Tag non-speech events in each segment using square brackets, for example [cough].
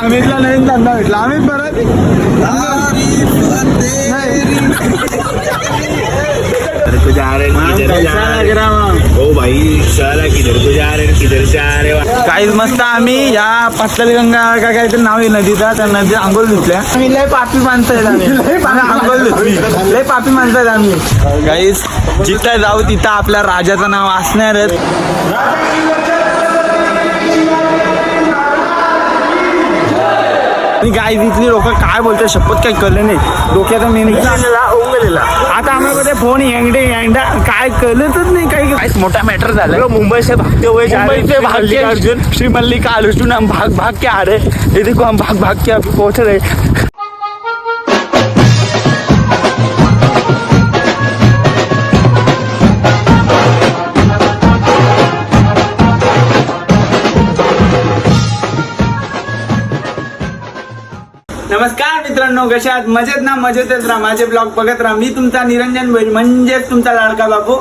अमितला नवीन धंदा भेटला. अमित परत? को जा रहे हैं किधर जा रहे हैं. ओ भाई साला किधर को जा रहे हैं किधर से आ रहे हो काहीच मस्त आम्ही या पातळगंगा का काहीतरी नाव आहे नदीचा. त्या नदी आंघोळ धुतल्या आम्ही लय पापी माणसं आहेत आम्ही. आम्ही आंघोळ धुतली लय पापी माणसं आहेत आम्ही. काहीच जिथं जाऊ तिथं आपल्या राजाचं नाव असणारच आणि गाय इथली लोक काय बोलतात शपथ काही कळलं नाही. डोक्याचा मेन आता आम्हाला फोन यंगडे यंगडा काय कळतच नाही काही. काहीच मोठा मॅटर झाला मुंबई से भागते हुए जा रहे मुंबई से भाग के अर्जुन श्री मल्लिकार्जुन हम भाग भाग के आ रहे ये देखो हम भाग भाग के अभी पहुंच रहे नमस्कार मित्रांनो कशा आहात मजेत ना? मजेतच राहा माझे ब्लॉग बघत राहा. मी तुमचा निरंजन बैल म्हणजेच तुमचा लाडका बापू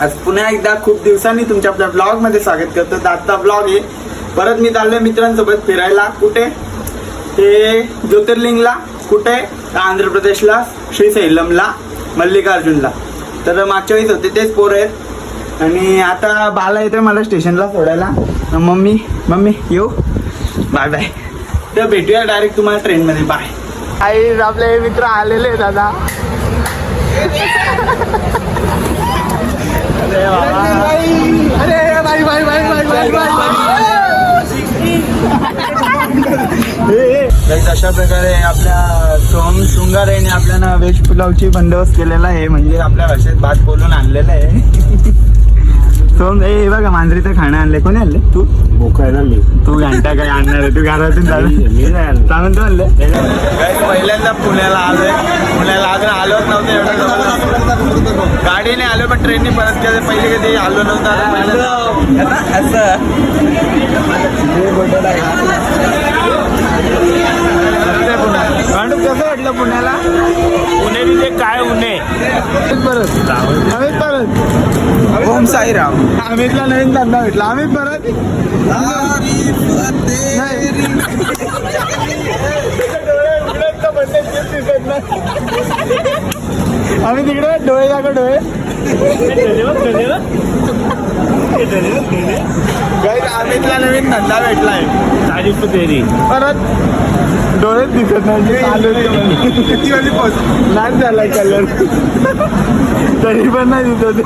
आज पुन्हा एकदा खूप दिवसांनी तुमच्या आपल्या ब्लॉगमध्ये स्वागत करतो. तर आजचा ब्लॉग आहे परत मी चाललोय मित्रांसोबत फिरायला. कुठे? ते ज्योतिर्लिंगला. कुठे? आंध्र प्रदेशला श्रीशैलमला मल्लिकार्जुनला. तर मागच्या वेळेस होते तेच पोर आहेत. आणि आता बाला येतोय मला स्टेशनला सोडायला. मम्मी मम्मी येऊ. Bye bye. तर भेटूया डायरेक्ट तुम्हाला ट्रेन मध्ये. बाय आई आपले मित्र आलेले दादा अशा प्रकारे आपल्या सोम शृंगार यांनी आपल्याला व्हेज पुलावची बंदोबस्त केलेला आहे म्हणजे आपल्या भाषेत भात बोलून आणलेला आहे. सोम ए हे बघा मांजरीचं खाणं आणले कोणी आणले तू? बोकायला मी. तू घंटा काय आणणार आहे? तू घरातून चालू मी नाही आणलं. सांगून तू आणले पहिल्यांदा पुण्याला आलोय. पुण्याला अजून आलोच नव्हतं एवढं जवळ. गाडीने आलो पण ट्रेनने परत कधी पहिले कधी आलो नव्हतं. आता पहिल्यांदा- असं. कसं वाटलं पुण्याला? पुणे तिथे काय उन्हे. परत अमित परत ओम साईराम. अमितला नवीन धंदा भेटला. अमित परत आम्ही तिकडे डोळे दाखव डोळे. गाईज अमितला नवीन धंदा भेटलाय. तारीफ तेरी परत डोळेच दिसत नाही किती वाजली पोहोच नाही झालाय कलर तरी पण नाही दिसत.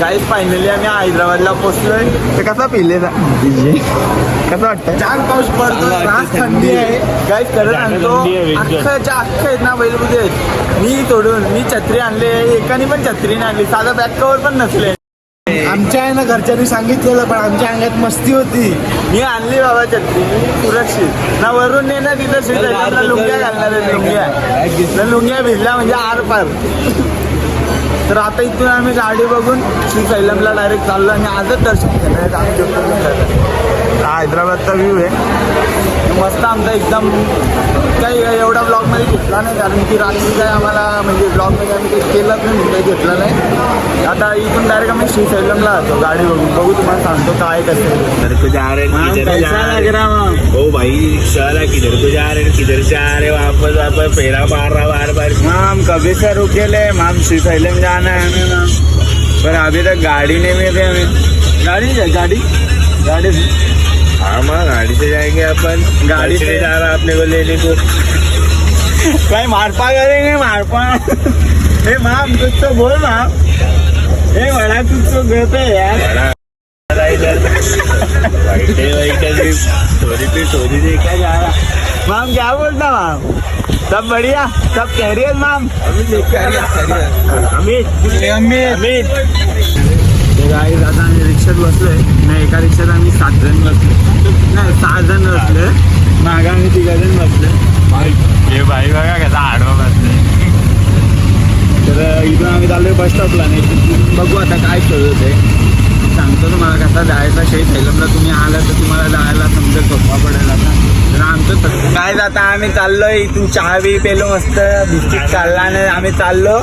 काहीच फायनली आम्ही हैदराबादला पोहोचलोय. तर कसा पिले कसं वाटतं छान पाऊस पडतो थंडी आहे. काहीच करत आणतो थंडी आहे, वेगळी. अख्खाच्या अख्खा आहेत ना आहेत. मी सोडून मी छत्री आणले एकाने पण छत्री नाही आणली. साधा बॅक कवर पण नसले. आमच्या आहे ना घरच्यांनी सांगितलेलं पण आमच्या अंगात मस्ती होती. मी आणली बाबा छत्री मी सुरक्षित ना वरून ने ना तिथं श्रीशैलमला लुंग्या घालणार आहेत लुंग्या. ना लुंग्या भिजल्या म्हणजे आर पार. तर आता इथून आम्ही गाडी बघून श्रीशैलमला डायरेक्ट चाललो आणि आजच दर्शन घेणार. हा हैदराबादचा व्ह्यू आहे. मस्त आमचा एकदम काही एवढा ब्लॉगमध्ये घेतला नाही कारण की रात्री काय आम्हाला म्हणजे ब्लॉगमध्ये आम्ही काही केलंच नाही म्हणून काही घेतलं नाही. आता इथून डायरेक्ट आम्ही श्रीशैलमला जातो गाडी बघून. बघू तुम्हाला सांगतो काय कसं जा हैं जा हैं भाई साला किधर को जा हैं किधर रहे हो वापस वापस फेरा मार रहा बार बार हम कभी से रुके ले हम श्रीशैलम जाना है हमें मैम पर अभी तक गाड़ी नहीं मिल रही हमें गाड़ी. गाड़ी गाड़ी हाँ माँ गाड़ी से जाएंगे अपन गाड़ी से- जा रहा अपने को लेने को भाई मारपा करेंगे मारपा हे माम कुछ तो बोल माम हे बड़ा कुछ तो कहते हैं यार देखा जा रहा? माम क्या बोलता माम सब बढ़िया सब कह रही है माम अमित अमित। गाडी आता रिक्षात बसलोय नाही एका रिक्षात आम्ही सात जण बसलो नाही सहा जण बसले. मागं आम्ही तिघा जण बसले. हे बाई बघा कसा आडवा बसले तर इथून आम्ही चाललोय बस स्टॉपला नाही बघू आता काय शोधत आहे सांगतो तुम्हाला कसा जायचा शे सैलमला तुम्ही आला तर तुम्हाला जायला समजा सोपा पडेल आता. काय आता आम्ही चाललोय इथून चहा बी पेलो मस्त. बिस्किट खाल्ला आणि आम्ही चाललो.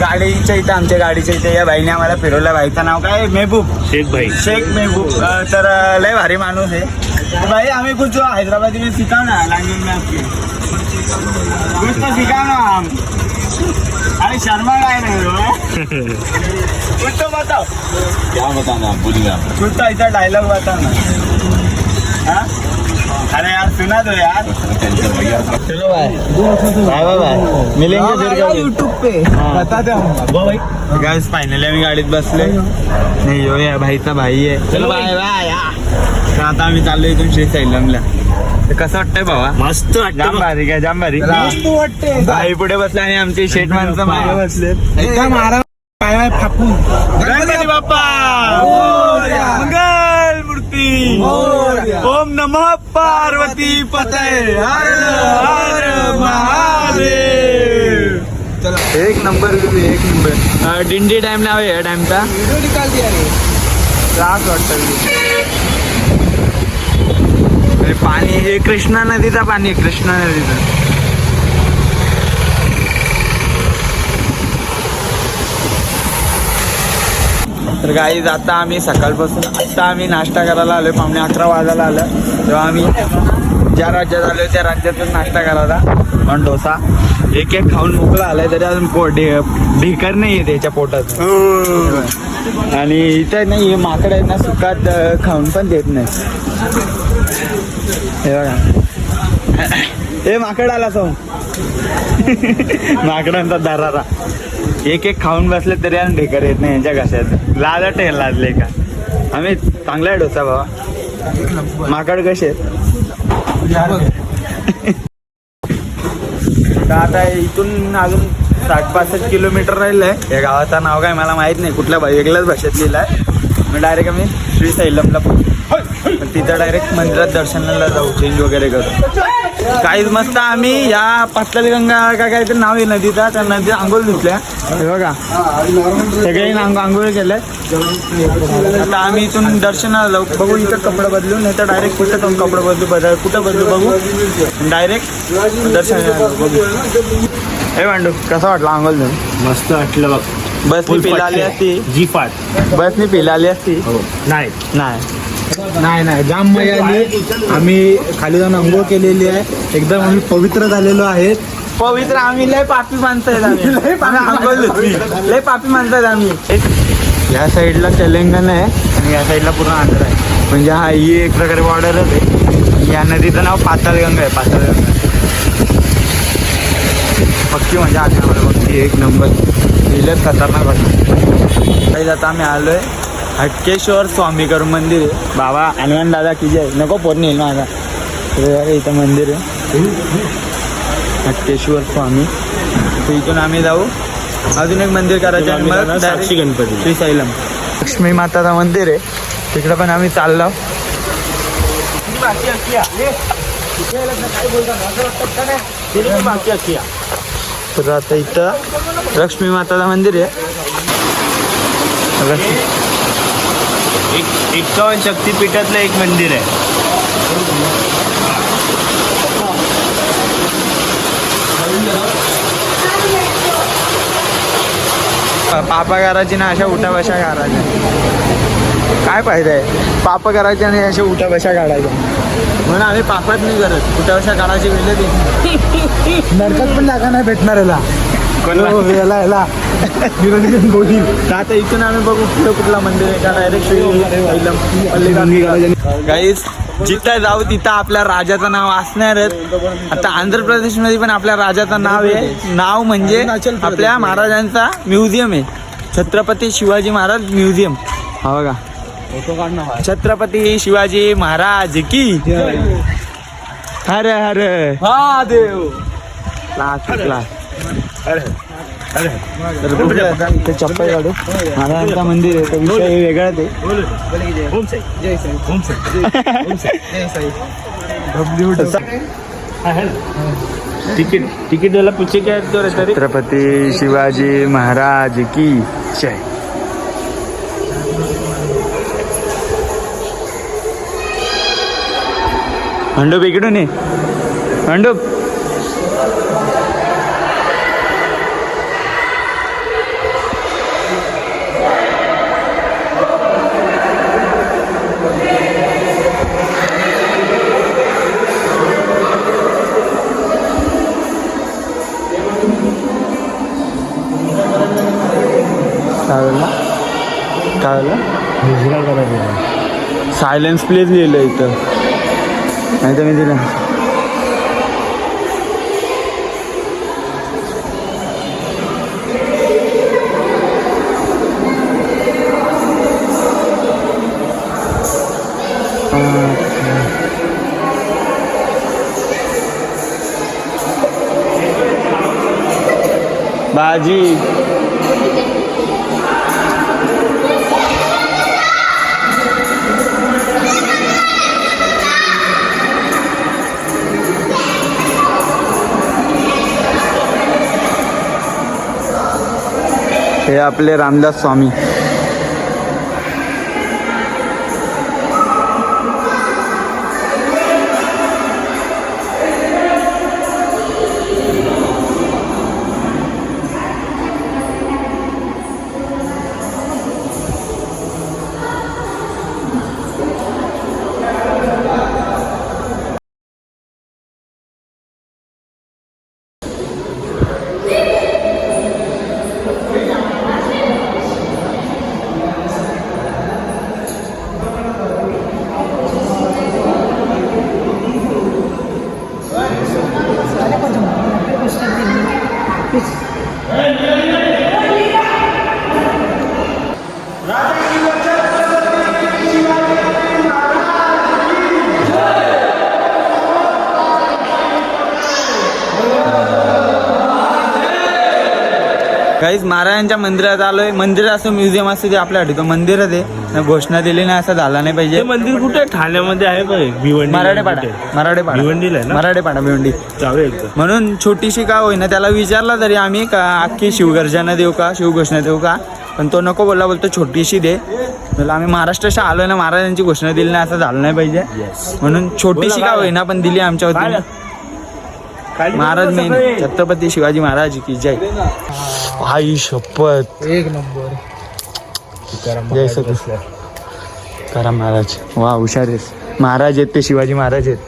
गाडीच्या इथं आमच्या गाडीच्या इथे. या बाईने आम्हाला फिरवलं. बाईचं नाव काय? मेहबूब. शेख भाई. शेख मेहबूब. तर लय भारी माणूस आहे. भाई हमें कुछ हैदराबादी में सिखाओ ना लैंग्वेज में आपकी कुछ तो सिखाओ ना हम अरे शर्मा काय रहे हो कुछ तो बताओ. क्या बताना बोलिए कुछ तो ऐसा डायलॉग बताओ ना हाँ? अरे यार सुना दो यार. चलो भाई. बाय बाय बाय मिलेंगे फिर कभी. यूट्यूब पे. बता दे हम. गाइस फायनली आम्ही गाडीत बसले नाही यो या भाईचा भाई आहे. चलो बाय बाय आता आम्ही चाललो इथून श्री सैलमला कसं वाटतंय भावा मस्त जाम भारी काय जाम भारी. मस्त वाटते भाई पुढे बसले आणि आमचे शेट माणसं मागे बसले. एकदम आराम पाय गणपती बाप्पा! मोरया. मंगल मूर्ती मोरया. ओम नमः पार्वती पतय. हर हर महादेव. एक नंबर एक नंबर. दिंडी टाइम नाव आहे या टाइमचा व्हिडिओ निकाल दिया रे त्रास वाटतं पाणी हे कृष्णा नदीचा पाणी कृष्णा नदीचं. तर गाई आता आम्ही सकाळपासून आत्ता आम्ही नाश्ता करायला आलो पावणे अकरा वाजायला आलं. तेव्हा आम्ही ज्या राज्यात आलो त्या राज्यातून नाश्ता करायला पण डोसा. एक एक खाऊन मोकळा आलाय तरी अजून पोट ढे- ढेकर नाही आहे त्याच्या पोटात. आणि इथं नाही माकड आहेत ना सुकात खाऊन पण देत नाही हे बघा. हे माकड आला सो माकडांचा दरारा. एक एक खाऊन बसले तरी आणि ढेकर येत नाही यांच्या घशात लाजट आहे लाजले का? आम्ही चांगला आहे डोसा बाबा माकड कसे [laughs] आता इथून अजून साठ पासष्ट किलोमीटर राहिलंय. या गावाचं नाव काय मला माहीत नाही. कुठल्या वेगळ्याच भाषेत लिहिलंय मग डायरेक्ट आम्ही श्री सैलमला तिथं डायरेक्ट मंदिरात दर्शनाला जाऊ चेंज वगैरे करू काहीच मस्त आम्ही या पातळगंगा का काहीतरी नाव आहे नदीचा. त्या नदी आंघोळ धुतल्या हे बघा. सगळे आंघोळ आंघोळ केलंय आता आम्ही इथून दर्शनाला जाऊ बघू इथं कपडे बदलू नाही तर डायरेक्ट कुठं जाऊन कपडे बदलू बदल कुठं बदलू बघू. डायरेक्ट दर्शनाला बघू. हे भांडू कसं वाटलं आंघोळ देऊन? मस्त वाटलं बघ. बसनी पिला आली असती. जी फाट. बसनी पिला आली असती. हो. नाही. नाही. नाही नाही जाम मजा आली. आम्ही खाली जाऊन अंघोळ केलेली आहे. एकदम आम्ही पवित्र झालेलो आहे. पवित्र आम्ही लय पापी माणसं आहेत आम्ही. आंघोळ धुतली. लय पापी माणसं आहेत आम्ही. या साईडला तेलंगणा आहे आणि या साईडला पूर्ण आंध्र आहे. म्हणजे हा ही एक प्रकारे बॉर्डरच आहे. या नदीचं नाव पाताळगंगा आहे पाताळगंगा. पक्की म्हणजे आठवडा बघ एक नंबर. लिहिलं खतरनाक वाटतं काही आता आम्ही आलोय. हटकेश्वर स्वामी करून मंदिर आहे. बाबा हनुमान दादा की जय. नको पोट येईल माझा. इथं मंदिर आहे. हटकेश्वर स्वामी. तर इथून आम्ही जाऊ. अजून एक मंदिर करायचं direct साक्षी गणपती श्री सैलम लक्ष्मी माताचं मंदिर आहे. तिकडं पण आम्ही चाललो. तर आता इथं लक्ष्मी माताचं मंदिर आहे. लक्ष्मी एक एकावन्न शक्तीपीठातलं एक मंदिर आहे. पापा करायची ना अशा उठा बशा काढायच्या. काय फायदा आहे? पाप करायचे आणि अशा उठा बशा काढायच्या. म्हणून आम्ही पापात नाही करत. उठा बशा काढायची वेळ नरकात पण जागा नाही भेटणार याला. याला गोहिल तर आता इथून आम्ही बघू कुठलं कुठला मंदिर आहे. का डायरेक्ट गाईस जिथं जाऊ तिथं आपल्या राजाचं नाव असणारच आता आंध्र प्रदेशमध्ये पण आपल्या राजाचं नाव आहे. नाव म्हणजे प्रदेश. आपल्या महाराजांचा म्युझियम आहे. छत्रपती शिवाजी महाराज म्युझियम. हा बघा. छत्रपती शिवाजी महाराज की हर हर. क्लास क्लास तर बघूया आता इथे चप्पल काढू महाराजांचा मंदिर आहे तर विषय वेगळाच आहे तिकीट तिकीट वाला पूछे क्या छत्रपती शिवाजी महाराज की जय. मंडूप इकडून ये. मंडूप सायलेन्स प्लेस लिहिलं इथं. नाही तर मी दिलं भाजी. हे आपले रामदास स्वामी. काहीच महाराजांच्या मंदिरात आलोय. मंदिर असं म्युझियम असतं ते आपल्या आठवतं मंदिरच आहे घोषणा दिली नाही असं झालं नाही पाहिजे. मंदिर कुठे? ठाण्यामध्ये आहे भिवंडी मराठेपाडा. मराठेपाडा. भिवंडीला आहे ना? मराठेपाडा भिवंडी. जाऊया एकदा. म्हणून छोटीशी का होईना त्याला विचारला तरी आम्ही का अख्खी शिवगर्जना देऊ का शिवघोषणा देऊ का? पण तो नको बोलला बोलतो छोटीशी दे. म्हणलं आम्ही महाराष्ट्राशी आलोय ना महाराजांची घोषणा दिली नाही असं झालं नाही पाहिजे. म्हणून छोटीशी का होईना पण दिली आमच्या वतीने महाराज मेन सगळे. छत्रपती शिवाजी महाराज की जय. आई शपथ. एक नंबर. जय करा महाराज. वा हुशार आहेस. महाराज आहेत ते शिवाजी महाराज आहेत.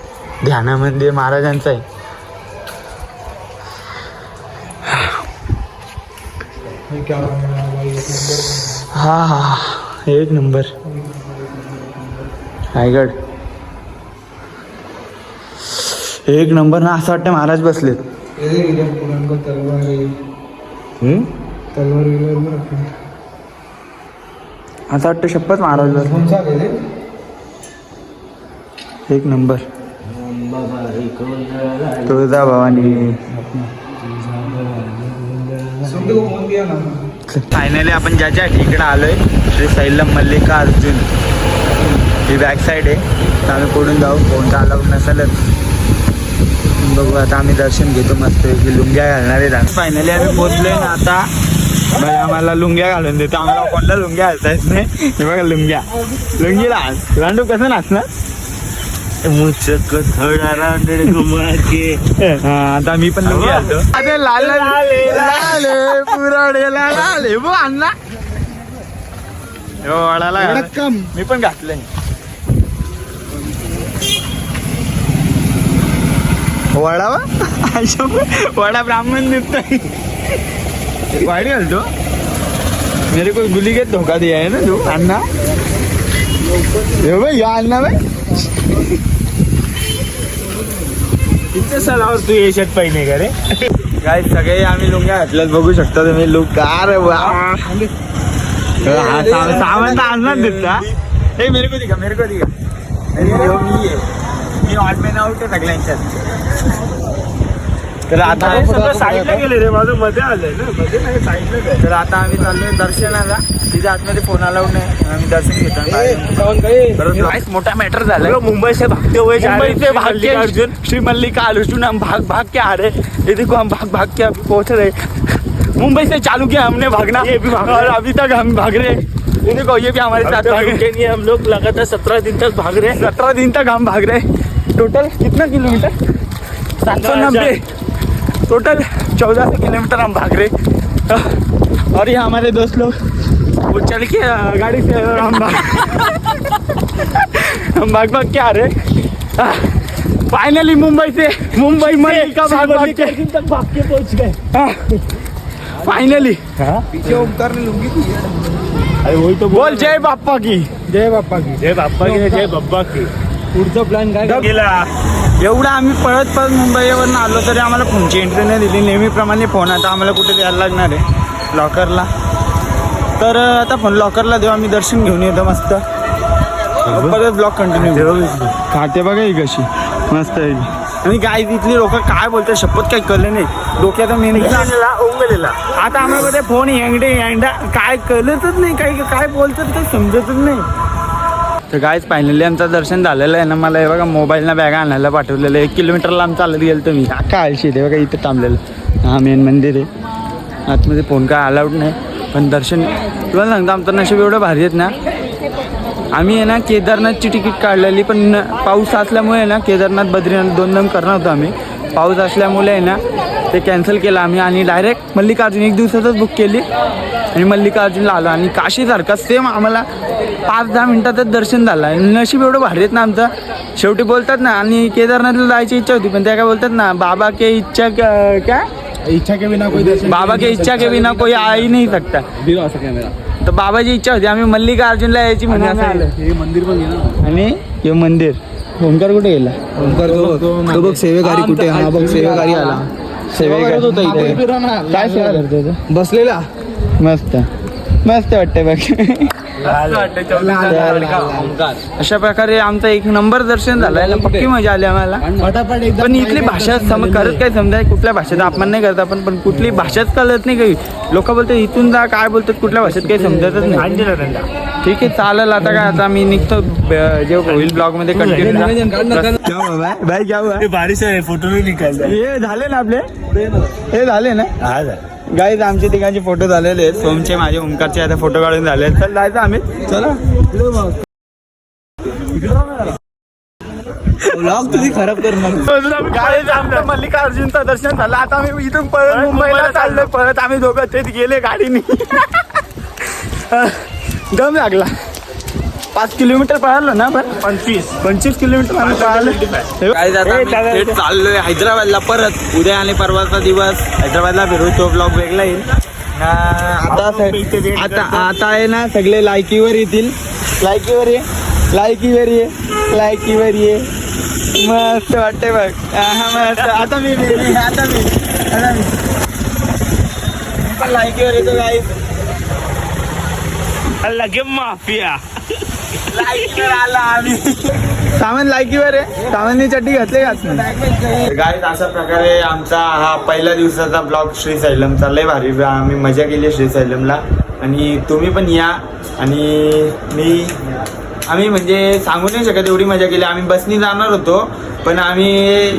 ध्यानामध्ये महाराजांचं आहे. हा हा. एक नंबर. रायगड. एक नंबर ना असं वाटतं महाराज बसलेत. हम्म? असं वाटतं शपथ महाराज बसले एक नंबर. तुळजा भवानी. फायनली आपण ज्याच्या इकडे आलोय श्री सैलम मल्लिका अर्जुन ही बॅक साईड आहे. तर आम्ही पुढून जाऊ. कोणता आला नसेलच. बघू आता आम्ही दर्शन घेतो मस्त की लुंग्या घालणार फायनली आम्ही पोचलोय ना आता. बाई आम्हाला लुंग्या घालून देतो. आम्हाला कोणत्या लुंग्या घालता येत नाही. हे बघा लुंग्या. लुंगी नाच रांडू कसं नाचणार? मुचक थोडा रांडे हा, आता मी पण लुंगी घालतो. अरे लाल लाले. लाले पुराडे लाले अण्णा. हो मी पण घातलंय. वडा वा आयशा, वडा ब्राह्मण दिसतोय. वाडी घालतो मेरे को गुली के धोखा दिया है ना तू? अन्ना ये भाई या अन्ना भाई. किती सणावर तू हे शर्ट पाहिजे का रे? काय सगळे आम्ही लुंग्या घातल्यात बघू शकता तुम्ही. लुक कार हा, सा- सामान तर आणणार दिसता हे. मेरे को दिखा मेरे को दिखा. मी आहे. मी ऑड मॅन आउट आहे सगळ्यांच्यात तर आता हे सगळं साईडला गेले रे माझं मध्ये आलंय ना मध्ये नाही साईडला तर आता आम्ही चाललोय दर्शनाला. तिथे आतमध्ये फोन अलाउड नाही आम्ही दर्शन घेतो. मोठा मॅटर झाला मुंबई से भागते हुए मुंबई भाग के अर्जुन. श्री मल्लिका अर्जुन हम भाग भाग के आ रहे ये देखो हम भाग भाग के अभी पहुंच रहे. मुंबई से चालू किया हमने भागना. ये भी भाग और अभी तक हम भाग रहे. देखो ये भी हमारे साथ भाग रहे. हम लोग लगातार सत्रह दिन तक भाग रहे. हैं सत्रह दिन तक हम भाग रहे. टोटल कितना किलोमीटर? सात सौ नब्बे। टोटल चौदह सौ किलोमीटर हम भाग रहे। और ये हमारे दोस्त लोग वो चल के गाड़ी से और हम भाग [laughs] हम भाग भाग के आ रहे। फाइनली मुंबई से मुंबई मल्ली का भाग भाग के। तक भाग के पहुँच गए। फाइनली पीछे अरे वही तो बोल जय बाप्पा की। जय बाप्पा की। जय बापा की जय बाप्पा की। पुढचं प्लॅन काय गेला एवढं आम्ही पळत पळत मुंबईवरून आलो तरी आम्हाला फोनची एंट्री नाही दिली. नेहमीप्रमाणे फोन आता आम्हाला कुठे द्यायला लागणार आहे? लॉकरला तर आता फोन लॉकरला देऊ. आम्ही दर्शन घेऊन येतो मस्त. परत ब्लॉक कंटिन्यू खाते बघा ही कशी. मस्त आहे. आणि काय तिथली लोक काय बोलतात? शपथ काही कळलं नाही. डोक्यात मेन उंगलेला आता आम्हाला ते फोन यंगडे यंडा काय कळतच नाही. काही काय बोलतात काही समजतच नाही. तर कायच फायनली आमचं दर्शन झालेलं आहे ना. मला हे बघा मोबाईलला बॅग आणायला पाठवलेलं एक किलोमीटर लांब चालत गेलं तुम्ही. काय आळशी ते बघा इथं थांबलेलं. हा मेन मंदिर आहे. आतमध्ये फोन काय अलाउड नाही. पण दर्शन तुम्हाला सांगतो आमचं नशीब एवढं भारी आहेत ना. आम्ही आहे ना केदारनाथची तिकीट काढलेली पण न- पाऊस असल्यामुळे ना केदारनाथ बद्रीनाथ दोन दोन करणार होतो आम्ही. पाऊस असल्यामुळे आहे ना ते कॅन्सल केलं आम्ही आणि डायरेक्ट मल्लिकार्जुन एक दिवसातच बुक केली. आणि मल्लिकार्जुनला आलो आणि काशीसारखा सेम आम्हाला पाच दहा मिनिटातच दर्शन झालं. आणि नशीब एवढं भारी आहेत ना आमचं. शेवटी बोलतात ना आणि केदारनाथला जायची इच्छा होती पण त्या काय बोलतात ना बाबा के इच्छा काय? इच्छा के बिना कोई बाबा के इच्छा के बिना कोई आ ही नहीं सकता। असं तर बाबाची इच्छा होती आम्ही मल्लिकार्जुनला यायची म्हणून आलो. हे मंदिर पण आणि हे मंदिर. ओंकार कुठे गेला? ओंकार तो तो बघ सेवेकारी कुठे हा बघ सेवेकारी आला. काय सेवा करतो? बसलेला? मस्त. मस्त वाटतंय बघ. अशा प्रकारे आमचं एक नंबर दर्शन झालंय पक्की मजा आली आम्हाला. पण इथली भाषा सम करत काय समजा कुठल्या भाषेचा अपमान नाही. करत आपण पण कुठली भाषाच कळत नाही काही. लोक बोलतात इथून जा काय बोलतात कुठल्या भाषेत काही समजतच नाही. ठीक आहे चालेल आता काय आता मी निघतो. जे होईल ब्लॉगमध्ये कंटिन्यू भाई? क्या हुआ? बारिश आहे फोटो नाही निकाल हे झाले ना आपले? हे झाले ना? हा गाईज आमचे तिघांचे फोटो झालेले आहेत. सोमचे माझे ओंकारचे आता फोटो काढून झाले आहेत. चल जायचं आम्ही. चला. ब्लॉग तुम्ही खराब करणार आमचं मल्लिकार्जुनचं दर्शन झालं. आता आम्ही इथून परत मुंबईला चाललोय. परत आम्ही दोघं तेच गेले गाडीने. [laughs] दम लागला. पाच किलोमीटर पळालो ना पण पंचवीस. पंचवीस किलोमीटर आम्ही पळालो काय थेट चाललोय हैदराबादला परत. उद्या आणि परवाचा दिवस हैदराबादला फिरू तो ब्लॉग वेगळा येईल. आता आता आता आहे ना सगळे लायकीवर येतील. लायकीवर ये. लायकीवर ये. लायकीवर ये. मस्त वाटते बघ. मस्त. आता मी आता मी. आता मी. पण लायकीवर येतो गाईस माफिया लायकीवर आला आम्ही सामान लायकीवर आहे. सामाननी चड्डी घातली घातली गाईत अशा प्रकारे आमचा हा पहिल्या दिवसाचा ब्लॉग श्री सैलमचा लय भारी आम्ही मजा केली श्री सैलमला आणि तुम्ही पण या. आणि मी आम्ही म्हणजे सांगू नाही शकत एवढी मजा केली. आम्ही बसनी जाणार होतो. पण आम्ही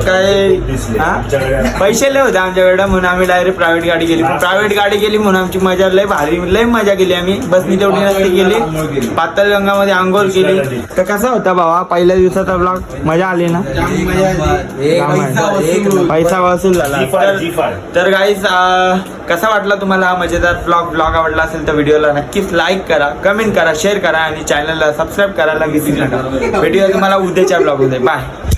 काय हा? पैसे लय होते आमच्याकडे म्हणून आम्ही डायरेक्ट प्रायव्हेट गाडी गेली. प्रायव्हेट गाडी गेली म्हणून आमची मजा लय भारी लय मजा केली आम्ही. बसनी तेवढी नसती गेली पातळ गंगामध्ये आंघोळ केली. तर कसा होता भावा पहिल्या दिवसाचा ब्लॉग मजा आली ना? पैसा वसूल झाला. तर- तर गाईज कसा वाटला तुम्हाला हा मजेदार ब्लॉग ब्लॉग आवडला असेल तर व्हिडिओला नक्कीच लाईक करा कमेंट करा शेअर करा आणि चॅनलला सबस्क्राईब करायला विसरू नका. व्हिडिओ तुम्हाला उद्याच्या ब्लॉगमध्ये. बाय